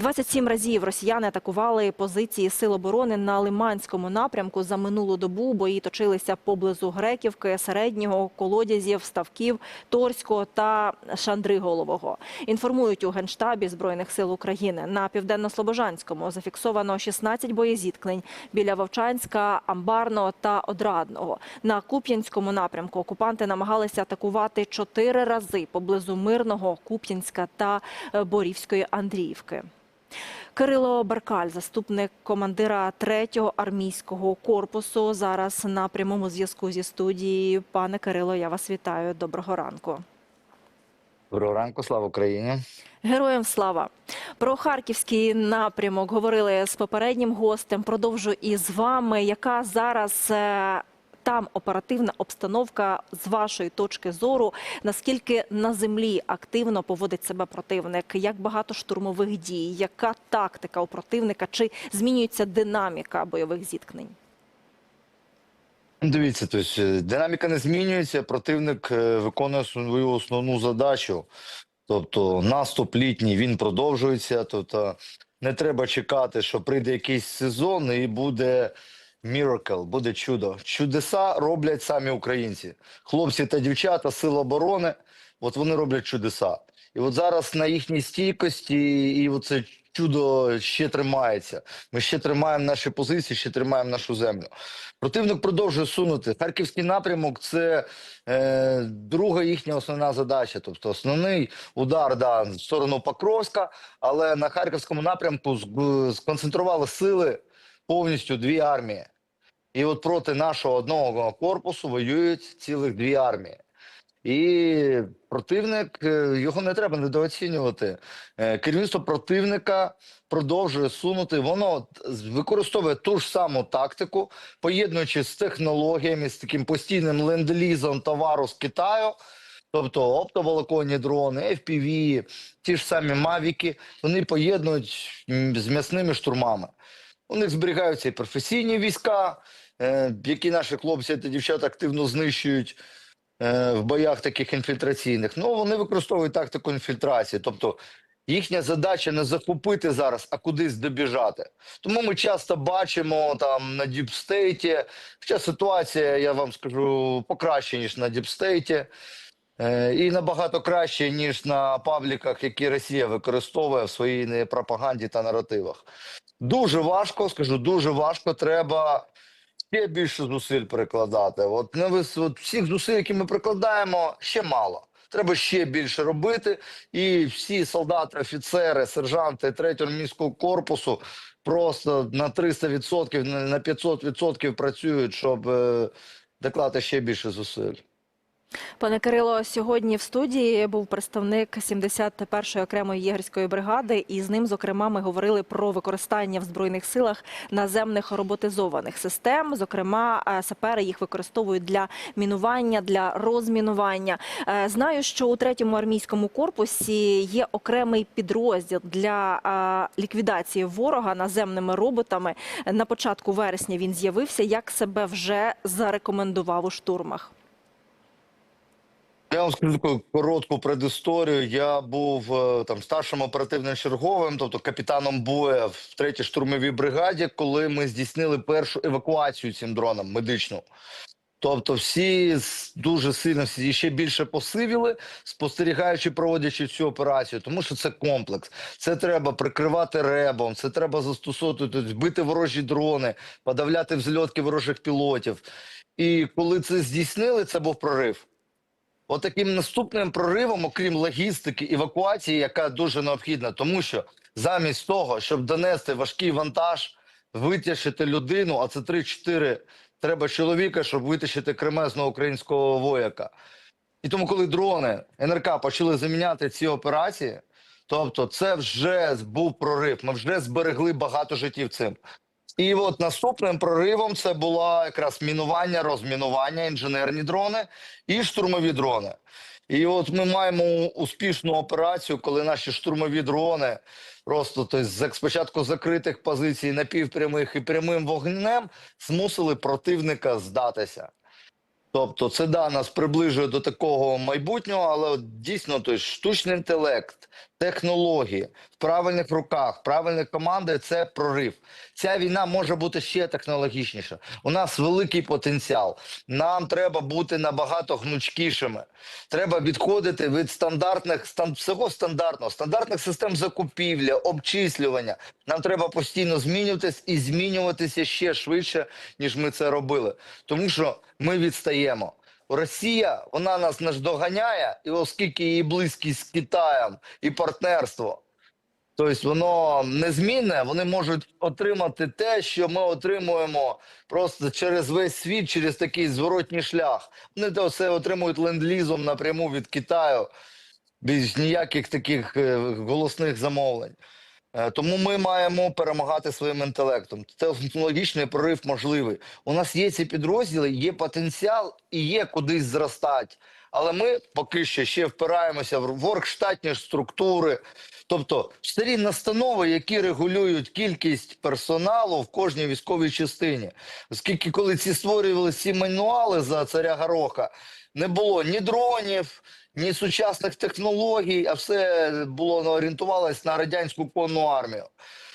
27 разів росіяни атакували позиції сил оборони на Лиманському напрямку. За минулу добу бої точилися поблизу Греківки, Середнього, Колодязів, Ставків, Торського та Шандриголового. Інформують у Генштабі Збройних сил України. На Південно-Слобожанському зафіксовано 16 боєзіткнень біля Вовчанська, Амбарного та Одрадного. На Куп'янському напрямку окупанти намагалися атакувати чотири рази поблизу Мирного, Куп'янська та Борівської Андріївки. Кирило Баркаль, заступник командира 3-го армійського корпусу, зараз на прямому зв'язку зі студією. Пане Кирило, я вас вітаю. Доброго ранку. Доброго ранку, слава Україні. Героям слава про харківський напрямок говорили з попереднім гостем. Продовжу і з вами. Яка зараз е, там оперативна обстановка з вашої точки зору? Наскільки на землі активно поводить себе противник? Як багато штурмових дій? Яка тактика у противника? Чи змінюється динаміка бойових зіткнень? Дивіться, тобто е, динаміка не змінюється. Противник е, виконує свою основну задачу. Тобто наступ літній він продовжується. Тобто не треба чекати, що прийде якийсь сезон і буде miracle, буде чудо. Чудеса роблять самі українці, хлопці та дівчата, сил оборони. От вони роблять чудеса. І от зараз на їхній стійкості, і оце чудо ще тримається. Ми ще тримаємо наші позиції, ще тримаємо нашу землю. Противник продовжує сунути. Харківський напрямок це е, друга їхня основна задача. Тобто основний удар да, в сторону Покровська, але на харківському напрямку сконцентрували сили повністю дві армії. І от проти нашого одного корпусу воюють цілих дві армії. І противник е, його не треба недооцінювати. Е, Керівництво противника продовжує сунути. Воно використовує ту ж саму тактику, поєднуючи з технологіями, з таким постійним ленд-лізом товару з Китаю. Тобто оптоволоконні дрони, FPV, ті ж самі мавіки, вони поєднують з м'ясними штурмами. У них зберігаються і професійні війська, е, які наші хлопці та дівчата активно знищують е, в боях таких інфільтраційних. Ну, вони використовують тактику інфільтрації. Тобто їхня задача не захопити зараз, а кудись добіжати. Тому ми часто бачимо там на діпстейті, хоча ситуація, я вам скажу, покраще, ніж на діпстейті. Е, І набагато краще, ніж на пабліках, які Росія використовує в своїй пропаганді та наративах. Дуже важко, скажу, дуже важко. Треба ще більше зусиль прикладати. От не вис... от всіх зусиль, які ми прикладаємо, ще мало. Треба ще більше робити. І всі солдати, офіцери, сержанти третього армійського корпусу просто на 300%, на на 500% працюють, щоб е, доклати ще більше зусиль. Пане Кирило, сьогодні в студії був представник 71-ї окремої єгерської бригади, і з ним, зокрема, ми говорили про використання в збройних силах наземних роботизованих систем. Зокрема, е, сапери їх використовують для мінування, для розмінування. Е, Знаю, що у третьому армійському корпусі є окремий підрозділ для е, ліквідації ворога наземними роботами. На початку вересня він з'явився. Як себе вже зарекомендував у штурмах? Я вам скажу таку коротку предісторію. Я був е, там старшим оперативним черговим, тобто капітаном боя в третій штурмовій бригаді, коли ми здійснили першу евакуацію цим дроном медичну. Тобто, всі дуже сильно всі ще більше посивіли, спостерігаючи, проводячи цю операцію, тому що це комплекс. Це треба прикривати ребом, це треба застосовувати, тобто, бити ворожі дрони, подавляти взльотки ворожих пілотів. І коли це здійснили, це був прорив. Отаким наступним проривом, окрім логістики, евакуації, яка дуже необхідна, тому що замість того, щоб донести важкий вантаж, витягти людину, а це 3-4 треба чоловіка, щоб витащити кремезного українського вояка. І тому, коли дрони НРК почали заміняти ці операції, тобто це вже був прорив. Ми вже зберегли багато життів цим. І от наступним проривом це було якраз мінування, розмінування, інженерні дрони і штурмові дрони. І от ми маємо успішну операцію, коли наші штурмові дрони просто тобто, з спочатку закритих позицій напівпрямих і прямим вогнем змусили противника здатися. Тобто, це да нас приближує до такого майбутнього, але от дійсно той штучний інтелект, технології в правильних руках, правильних команди це прорив. Ця війна може бути ще технологічніша. У нас великий потенціал. Нам треба бути набагато гнучкішими. Треба відходити від стандартних стан, всього стандартного, стандартних систем закупівлі, обчислювання. Нам треба постійно змінюватись і змінюватися ще швидше, ніж ми це робили. Тому що ми відстаємо. Росія вона нас наздоганяє, і оскільки її близькість з Китаєм і партнерство, тобто воно незмінне, вони можуть отримати те, що ми отримуємо просто через весь світ, через такий зворотній шлях. Вони то все отримують ленд-лізом напряму від Китаю, без ніяких таких е, голосних замовлень. Е, Тому ми маємо перемагати своїм інтелектом. Технологічний прорив можливий. У нас є ці підрозділи, є потенціал і є кудись зростати. Але ми поки що ще впираємося в оргштатні структури, тобто старі настанови, які регулюють кількість персоналу в кожній військовій частині. Оскільки коли ці створювали ці мануали за царя Гороха, не було ні дронів, ні сучасних технологій, а все було ну, орієнтувалось на радянську конну армію.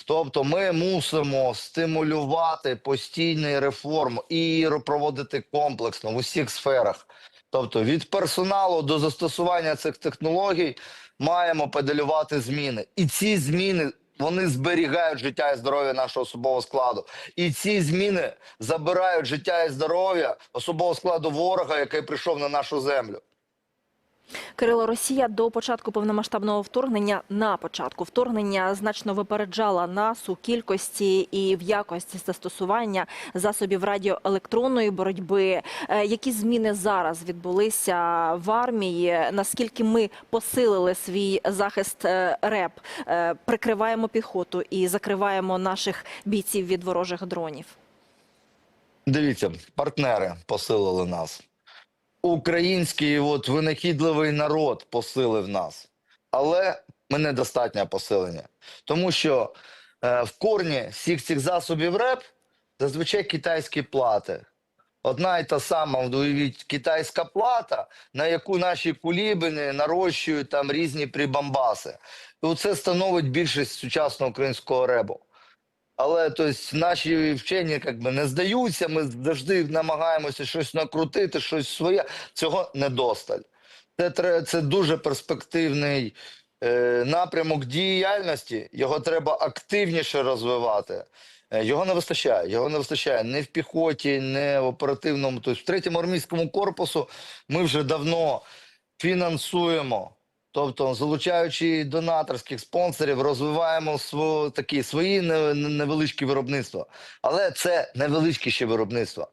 Тобто ми мусимо стимулювати постійні реформи і проводити комплексно в усіх сферах. Тобто від персоналу до застосування цих технологій маємо педалювати зміни. І ці зміни вони зберігають життя і здоров'я нашого особового складу. І ці зміни забирають життя і здоров'я особового складу ворога, який прийшов на нашу землю. Кирило, Росія до початку повномасштабного вторгнення на початку вторгнення значно випереджала нас у кількості і в якості застосування засобів радіоелектронної боротьби. Е, Які зміни зараз відбулися в армії? Наскільки ми посилили свій захист е, РЕП, Е, прикриваємо піхоту і закриваємо наших бійців від ворожих дронів? Дивіться, партнери посилили нас. Український от винахідливий народ посилив нас. Але ми недостатньо посилення. Тому що е, в корні всіх цих засобів РЕП зазвичай китайські плати. Одна і та сама, уявіть, китайська плата, на яку наші кулібини нарощують там різні прибамбаси. І це становить більшість сучасного українського ребу. Але тобто, наші вчені як би, не здаються, ми завжди намагаємося щось накрутити, щось своє. Цього недосталь. Це, це дуже перспективний е, напрямок діяльності. Його треба активніше розвивати. Е, Його не вистачає. Його не вистачає не в піхоті, не в оперативному. Тобто, в третьому армійському корпусу ми вже давно фінансуємо. Тобто, залучаючи донаторських спонсорів, розвиваємо сво, такі свої не- не- невеличкі виробництва. Але це невеличкі ще виробництва.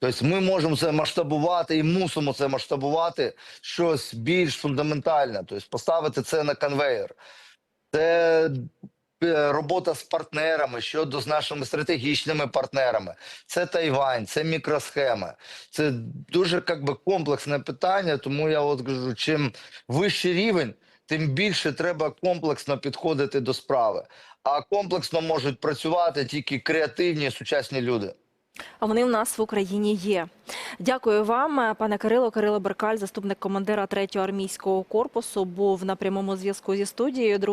Тобто ми можемо це масштабувати і мусимо це масштабувати щось більш фундаментальне, тобто поставити це на конвейер. Це робота з партнерами щодо з нашими стратегічними партнерами. Це Тайвань, це мікросхеми. Це дуже как би, комплексне питання, тому я от кажу, чим вищий рівень, тим більше треба комплексно підходити до справи. А комплексно можуть працювати тільки креативні сучасні люди. А вони в нас в Україні є. Дякую вам, е, пане Кирило. Кирило Беркаль, заступник командира 3-го армійського корпусу, був на прямому зв'язку зі студією.